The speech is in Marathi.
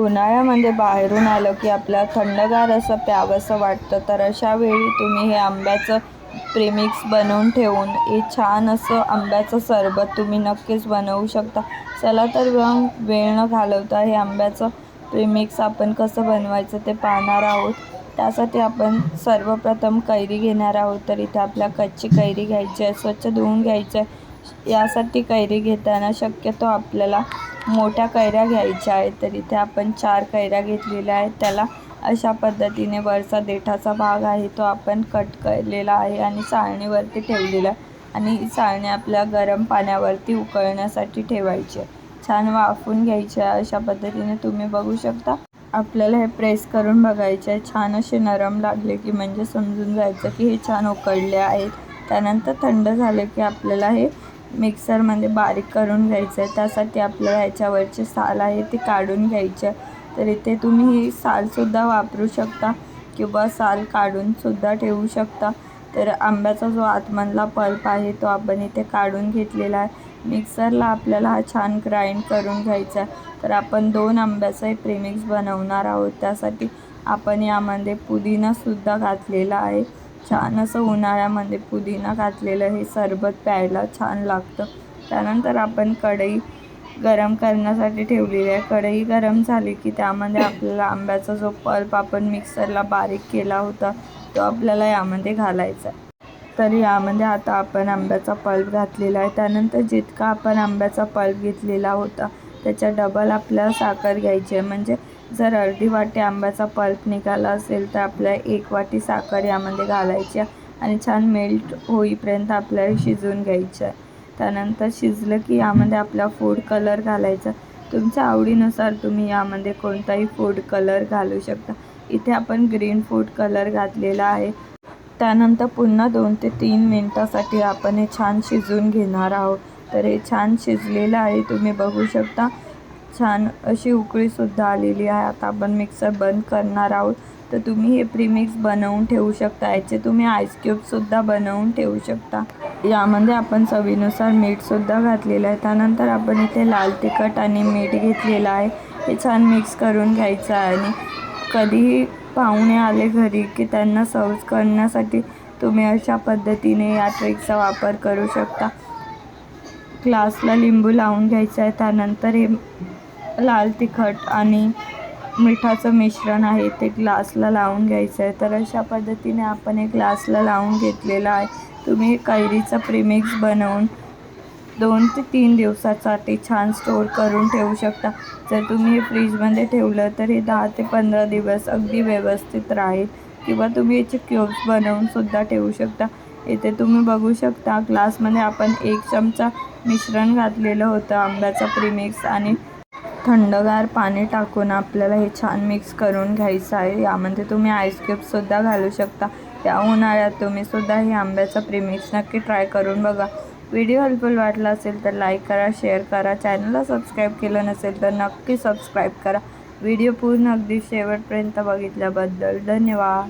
उन्हाळ्यामध्ये बाहेरून आलं की आपल्याला थंडगार असं प्यावंसं वाटतं. तर अशा वेळी तुम्ही हे आंब्याचं प्रेमिक्स बनवून ठेवून हे छान असं आंब्याचं सरबत तुम्ही नक्कीच बनवू शकता. चला तर मग वेळ न घालवता हे आंब्याचं प्रेमिक्स आपण कसं बनवायचं ते पाहणार आहोत. त्यासाठी आपण सर्वप्रथम कैरी घेणार आहोत. तर इथे आपल्या कच्ची कैरी घ्यायची आहे स्वच्छ धुवून घ्यायची आहे. यासाठी कैरी घेताना शक्यतो आपल्याला मोठ्या कैऱ्या घ्यायच्या आहेत. तर इथे आपण चार कैऱ्या घेतलेल्या आहेत. त्याला अशा पद्धतीने वरचा देठाचा भाग आहे तो आपण कट केलेला आहे आणि चाळणीवरती ठेवलेला आहे. आणि ही चाळणी आपल्या गरम पाण्यावरती उकळण्यासाठी ठेवायची आहे. छान वाफून घ्यायची आहे. अशा पद्धतीने तुम्ही बघू शकता. आपल्याला हे प्रेस करून बघायचे आहे. छान असे नरम लागले की म्हणजे समजून जायचं की हे छान उकळले आहेत. त्यानंतर थंड झाले की आपल्याला हे मिक्सरमध्ये बारीक करून घ्यायचं आहे. त्यासाठी आपल्याला ह्याच्यावरचे साल आहे ते काढून घ्यायचे तर इथे तुम्ही ही सालसुद्धा वापरू शकता किंवा साल काढूनसुद्धा ठेवू शकता. तर आंब्याचा जो आतमधला पल्प आहे तो आपण इथे काढून घेतलेला आहे. मिक्सरला आपल्याला हा छान ग्राइंड करून घ्यायचा आहे. तर आपण दोन आंब्याचाही प्रेमिक्स बनवणार आहोत. त्यासाठी आपण यामध्ये पुदिनासुद्धा घातलेला आहे. छान असं उन्हाळ्यामध्ये पुदिना घातलेलं हे सरबत प्यायला छान लागतं. त्यानंतर आपण कढई गरम करण्यासाठी ठेवलेली आहे. कढई गरम झाली की त्यामध्ये आपल्याला आंब्याचा जो पल्प आपण मिक्सरला बारीक केला होता तो आपल्याला यामध्ये घालायचा आहे. तर यामध्ये आता आपण आंब्याचा पल्प घातलेला आहे. त्यानंतर जितका आपण आंब्याचा पल्प घेतलेला होता त्याच्या डबल आपल्याला साखर घ्यायची आहे. म्हणजे जर अर्धी वाटी आंब्याचा पल्प निघाला असेल तर आपल्याला एक वाटी साखर यामध्ये घालायची आहे आणि छान मेल्ट होईपर्यंत आपल्याला शिजवून घ्यायचं आहे. त्यानंतर शिजलं की यामध्ये आपला फूड कलर घालायचा. तुमच्या आवडीनुसार तुम्ही यामध्ये कोणताही फूड कलर घालू शकता. इथे आपण ग्रीन फूड कलर घातलेला आहे. त्यानंतर पुन्हा दोन ते तीन मिनटासाठी आपण हे छान शिजवून घेणार आहोत. तर हे छान शिजलेलं आहे. तुम्ही बघू शकता. छान अशी उकळीसुद्धा आलेली आहे. आता आपण मिक्सर बंद करणार आहोत. तर तुम्ही हे प्रीमिक्स बनवून ठेवू शकता. याचे तुम्ही आईस क्यूबसुद्धा बनवून ठेवू शकता. यामध्ये आपण चवीनुसार मीठसुद्धा घातलेलं आहे. त्यानंतर आपण इथे लाल तिखट आणि मीठ घेतलेलं आहे. हे छान मिक्स करून घ्यायचं आहे. आणि कधीही पाहुणे आले घरी की त्यांना सर्व करण्यासाठी तुम्ही अशा पद्धतीने या ट्रिकचा वापर करू शकता. ग्लासला लिंबू लावून घ्यायचं आहे. त्यानंतर हे लाल तिखट आणि मिठाचं मिश्रण आहे ते ग्लासला लावून घ्यायचं आहे. तर अशा पद्धतीने आपण हे ग्लासला लावून घेतलेलं आहे. तुम्ही कैरीचा प्रीमिक्स बनवून दोन ते तीन दिवसासाठी छान स्टोर करून ठेवू शकता. जर तुम्ही हे फ्रीजमध्ये ठेवलं तर हे दहा ते पंधरा दिवस अगदी व्यवस्थित राहील. किंवा तुम्ही याचे क्यूब्स बनवूनसुद्धा ठेवू शकता. इथे तुम्ही बघू शकता ग्लासमध्ये आपण एक चमचा मिश्रण घातलेलं होतं आंब्याचं प्रीमिक्स आणि थंडगार पाणी टाकून आपल्याला हे छान मिक्स करून घ्यायचं आहे. यामध्ये तुम्ही आईसक्यूबसुद्धा घालू शकता. त्या उन्हाळ्यात तुम्हीसुद्धा हे आंब्याचं प्रिमिक्स नक्की ट्राय करून बघा. व्हिडिओ हेल्पफुल वाटला असेल तर लाईक करा शेअर करा. चॅनलला सबस्क्राईब केलं नसेल तर नक्की सबस्क्राईब करा. व्हिडिओ पूर्ण अगदी शेवटपर्यंत बघितल्याबद्दल धन्यवाद.